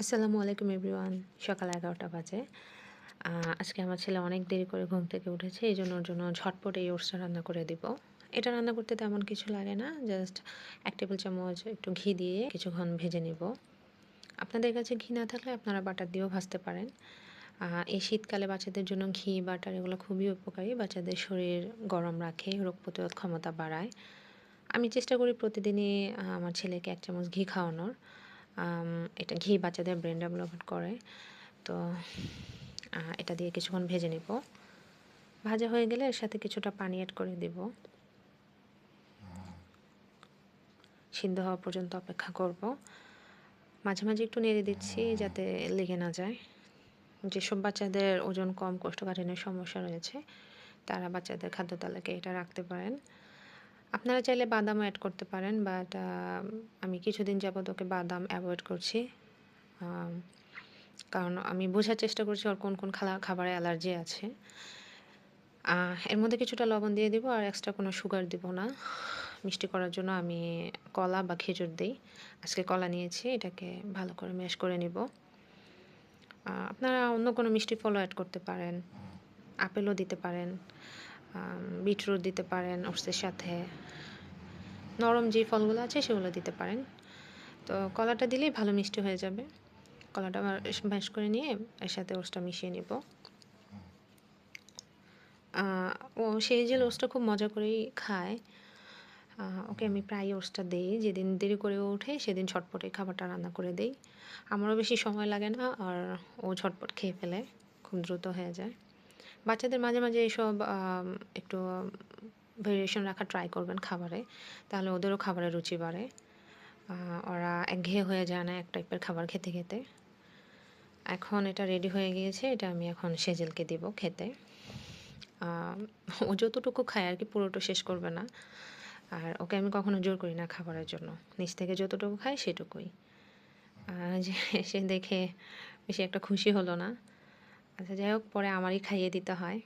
আসসালামু আলাইকুম এভরিওয়ান। সকাল এগারোটা বাজে। আজকে আমার ছেলে অনেক দেরি করে ঘুম থেকে উঠেছে, এই জন্য ওর জন্য ঝটপট এই ওটসটা রান্না করে দিব। এটা রান্না করতে তেমন কিছু লাগে না, জাস্ট এক টেবিল চামচ একটু ঘি দিয়ে কিছুক্ষণ ভেজে নিব। আপনাদের কাছে ঘি না থাকলে আপনারা বাটার দিয়েও ভাজতে পারেন। এই শীতকালে বাচ্চাদের জন্য ঘি, বাটার এগুলো খুবই উপকারী, বাচ্চাদের শরীর গরম রাখে, রোগ প্রতিরোধ ক্ষমতা বাড়ায়। আমি চেষ্টা করি প্রতিদিনই আমার ছেলেকে এক চামচ ঘি খাওয়ানোর। এটা ঘি বাচ্চাদের ব্রেন ডেভেলপমেন্ট করে। তো এটা দিয়ে কিছুক্ষণ ভেজে নিব। ভাজা হয়ে গেলে এর সাথে কিছুটা পানি অ্যাড করে দেব। সিদ্ধ হওয়া পর্যন্ত অপেক্ষা করব। মাঝে মাঝে একটু নেড়ে দিচ্ছি যাতে লেগে না যায়। যেসব বাচ্চাদের ওজন কম, কোষ্ঠকাঠিন্যের সমস্যা রয়েছে, তারা বাচ্চাদের খাদ্য তালিকায় এটা রাখতে পারেন। আপনারা চাইলে বাদামও অ্যাড করতে পারেন বাট আমি কিছুদিন যাবত ওকে বাদাম অ্যাভয়েড করছি। কারণ আমি বোঝার চেষ্টা করছি ওর কোন কোন খাবারে অ্যালার্জি আছে। এর মধ্যে কিছুটা লবণ দিয়ে দিব আর এক্সট্রা কোনো সুগার দিব না। মিষ্টি করার জন্য আমি কলা বা খেজুর দিই। আজকে কলা নিয়েছি, এটাকে ভালো করে ম্যাশ করে নিব। আপনারা অন্য কোনো মিষ্টি ফলও অ্যাড করতে পারেন। আপেলও দিতে পারেন। বিটরুট দিতে পারেন ওটসের সাথে। নরম যে ফলগুলো আছে সেগুলো দিতে পারেন। তো কলাটা দিলেই ভালো মিষ্টি হয়ে যাবে। কলাটা ম্যাশ করে নিয়ে এর সাথে ওটসটা মিশিয়ে নিব। ও সেই যে ওটসটা খুব মজা করেই খায় ওকে আমি প্রায় ওটসটা দিই। যেদিন দেরি করে ওঠে সেদিন ঝটপটে খাবারটা রান্না করে দিই। আমারও বেশি সময় লাগে না আর ও ঝটপট খেয়ে ফেলে, খুব দ্রুত হয়ে যায়। বাচ্চাদের মাঝে মাঝে এইসব একটু ভেরিয়েশন রাখা ট্রাই করবেন খাবারে। তাহলে ওদেরও খাবারের রুচি বাড়ে। ওরা একঘেয়ে হয়ে যায় না এক টাইপের খাবার খেতে খেতে। এখন এটা রেডি হয়ে গিয়েছে, এটা আমি এখন সেজেলকে দিব খেতে। ও যতটুকু খায় আর কি, পুরোটা শেষ করবে না। আর ওকে আমি কখনো জোর করি না খাবারের জন্য। নিচ থেকে যতটুকু খায় সেটুকুই। যে সে দেখে বেশি একটা খুশি হলো না। আচ্ছা যাই হোক পরে আমারই খাইয়ে দিতে হয়।